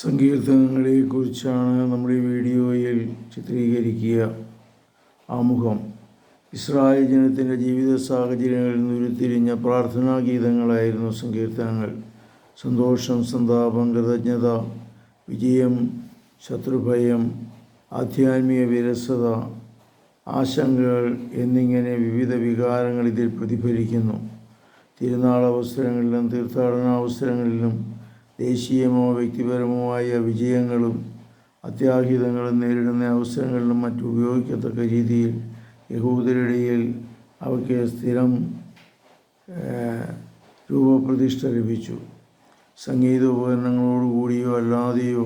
സങ്കീർത്തനങ്ങളെക്കുറിച്ചാണ് നമ്മുടെ വീഡിയോയിൽ ചിത്രീകരിക്കുക. ആമുഖം. ഇസ്രായേൽ ജനത്തിന്റെ ജീവിത സാഹചര്യങ്ങളിൽ നിന്ന് ഉരുത്തിരിഞ്ഞ പ്രാർത്ഥനാ ഗീതങ്ങളായിരുന്നു സങ്കീർത്തനങ്ങൾ. സന്തോഷം സന്താപം കൃതജ്ഞത വിജയം ശത്രുഭയം ആധ്യാത്മിക വിരസത ആശങ്കകൾ എന്നിങ്ങനെ വിവിധ വികാരങ്ങൾ ഇതിൽ പ്രതിഫലിക്കുന്നു. തീർത്ഥാടന അവസരങ്ങളിലും ദേശീയമോ വ്യക്തിപരമോ ആയ വിജയങ്ങളും അത്യാഹിതങ്ങളും നേരിടുന്ന അവസരങ്ങളിലും മറ്റും ഉപയോഗിക്കത്തക്ക രീതിയിൽ യഹൂദരിടയിൽ അവയ്ക്ക് സ്ഥിരം രൂപപ്രതിഷ്ഠ ലഭിച്ചു. സംഗീത ഉപകരണങ്ങളോടുകൂടിയോ അല്ലാതെയോ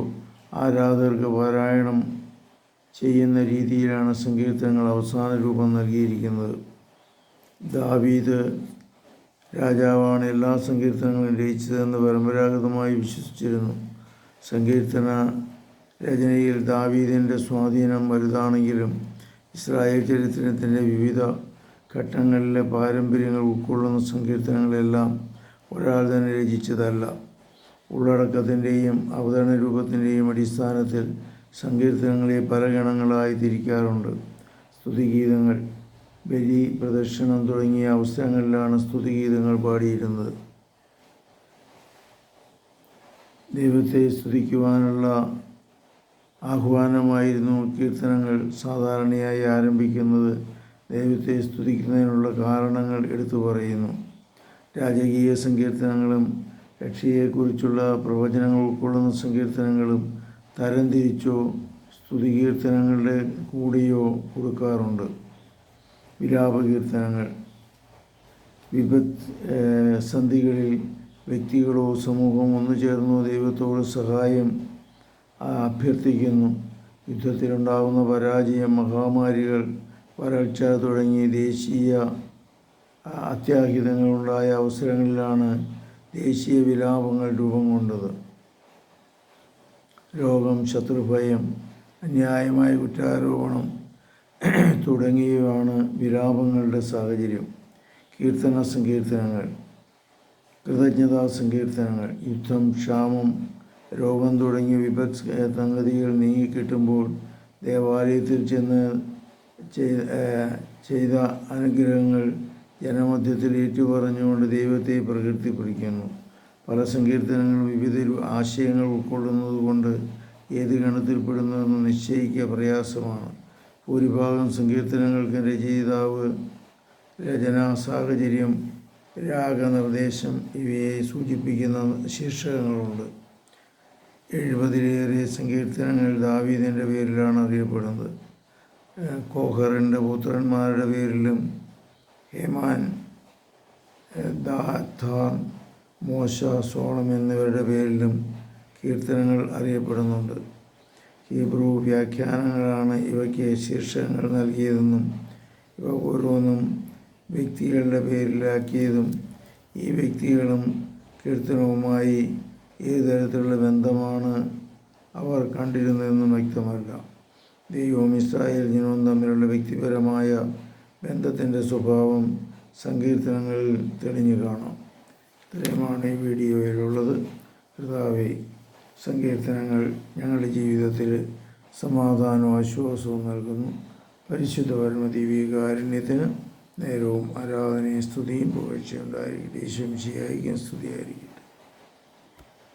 ആരാധകർക്ക് പാരായണം ചെയ്യുന്ന രീതിയിലാണ് സങ്കീർത്തനങ്ങൾ അവസാന രൂപം നൽകിയിരിക്കുന്നത്. ദാവീദ് രാജാവാണ് എല്ലാ സങ്കീർത്തനങ്ങളും രചിച്ചതെന്ന് പരമ്പരാഗതമായി വിശ്വസിച്ചിരുന്നു. സങ്കീർത്തന രചനയിൽ ദാവീദിന്റെ സ്വാധീനം വലുതാണെങ്കിലും ഇസ്രായേൽ ചരിത്രത്തിന്റെ വിവിധ ഘട്ടങ്ങളിലെ പാരമ്പര്യങ്ങൾ ഉൾക്കൊള്ളുന്ന സങ്കീർത്തനങ്ങളെല്ലാം ഒരാൾ തന്നെ രചിച്ചതല്ല. ഉള്ളടക്കത്തിന്റെയും അവതരണ രൂപത്തിന്റെയും അടിസ്ഥാനത്തിൽ സങ്കീർത്തനങ്ങളെ പല ഗണങ്ങളായി തിരിക്കാറുണ്ട്. സ്തുതിഗീതങ്ങൾ ബലി പ്രദർശനം തുടങ്ങിയ അവസരങ്ങളിലാണ് സ്തുതിഗീതങ്ങൾ പാടിയിരുന്നത്. ദൈവത്തെ സ്തുതിക്കുവാനുള്ള ആഹ്വാനമായിരുന്നു കീർത്തനങ്ങൾ സാധാരണയായി ആരംഭിക്കുന്നത്. ദൈവത്തെ സ്തുതിക്കുന്നതിനുള്ള കാരണങ്ങൾ എടുത്തു പറയുന്നു. രാജകീയ സങ്കീർത്തനങ്ങളും രക്ഷയെക്കുറിച്ചുള്ള പ്രവചനങ്ങൾ ഉൾക്കൊള്ളുന്ന സങ്കീർത്തനങ്ങളും തരംതിരിച്ചോ സ്തുതികീർത്തനങ്ങളുടെ കൂടിയോ കൊടുക്കാറുണ്ട്. വിലാപകീർത്തനങ്ങൾ. വിപത് സന്ധികളിൽ വ്യക്തികളോ സമൂഹം ഒന്നു ചേർന്നോ ദൈവത്തോട് സഹായം അഭ്യർത്ഥിക്കുന്നു. യുദ്ധത്തിലുണ്ടാകുന്ന പരാജയം മഹാമാരികൾ വരൾച്ച തുടങ്ങി ദേശീയ അത്യാഹിതങ്ങളുണ്ടായ അവസരങ്ങളിലാണ് ദേശീയ വിലാപങ്ങൾ രൂപം കൊണ്ടത്. രോഗം ശത്രുഭയം അന്യായമായ കുറ്റാരോപണം തുടങ്ങിയവയാണ് വിലാപങ്ങളുടെ സാഹചര്യം. കീർത്തന സങ്കീർത്തനങ്ങൾ കൃതജ്ഞതാ സങ്കീർത്തനങ്ങൾ യുദ്ധം ക്ഷാമം രോഗം തുടങ്ങിയ വിപത് സംഗതികൾ നീങ്ങിക്കിട്ടുമ്പോൾ ദേവാലയത്തിൽ ചെന്ന് ചെയ്ത അനുഗ്രഹങ്ങൾ ജനമധ്യത്തിൽ ഏറ്റുപറഞ്ഞുകൊണ്ട് ദൈവത്തെ പ്രകീർത്തിപ്പിടിക്കുന്നു. പല സങ്കീർത്തനങ്ങളും വിവിധ ആശയങ്ങൾ ഉൾക്കൊള്ളുന്നത് കൊണ്ട് ഏത് ഗണത്തിൽപ്പെടുന്നുവെന്ന് നിശ്ചയിക്കുക പ്രയാസമാണ്. ഭൂരിഭാഗം സങ്കീർത്തനങ്ങൾക്ക് രചയിതാവ് രചനാ സാഹചര്യം രാഗനിർദ്ദേശം ഇവയെ സൂചിപ്പിക്കുന്ന ശീർഷകങ്ങളുണ്ട്. എഴുപതിലേറെ സങ്കീർത്തനങ്ങൾ ദാവീദിന്റെ പേരിലാണ് അറിയപ്പെടുന്നത്. കോഹറിന്റെ പുത്രന്മാരുടെ പേരിലും ഹേമാൻ ദാഥാൻ മോശ സോളം എന്നിവരുടെ പേരിലും കീർത്തനങ്ങൾ അറിയപ്പെടുന്നുണ്ട്. ഹീബ്രു വ്യാഖ്യാനങ്ങളാണ് ഇവയ്ക്ക് ശീർഷകങ്ങൾ നൽകിയതെന്നും ഇവ ഓരോന്നും വ്യക്തികളുടെ പേരിലാക്കിയതും ഈ വ്യക്തികളും കീർത്തനവുമായി ഏത് തരത്തിലുള്ള ബന്ധമാണ് അവർ കണ്ടിരുന്നതെന്നും വ്യക്തമല്ല. ദൈവവും ഇസ്രായേൽ ജനവും തമ്മിലുള്ള വ്യക്തിപരമായ ബന്ധത്തിന്റെ സ്വഭാവം സങ്കീർത്തനങ്ങളിൽ തെളിഞ്ഞു കാണാം. ഇത്രയുമാണ് ഈ വീഡിയോയിലുള്ളത്. കർത്താവെ സങ്കീർത്തനങ്ങൾ ഞങ്ങളുടെ ജീവിതത്തിൽ സമാധാനവും ആശ്വാസവും നൽകുന്നു. പരിശുദ്ധ പരമദിവ്യകാരുണ്യത്തിന് നേരവും ആരാധനയും സ്തുതിയും പുകഴ്ചയുണ്ടായിരിക്കും ദേശം സ്തുതിയായിരിക്കും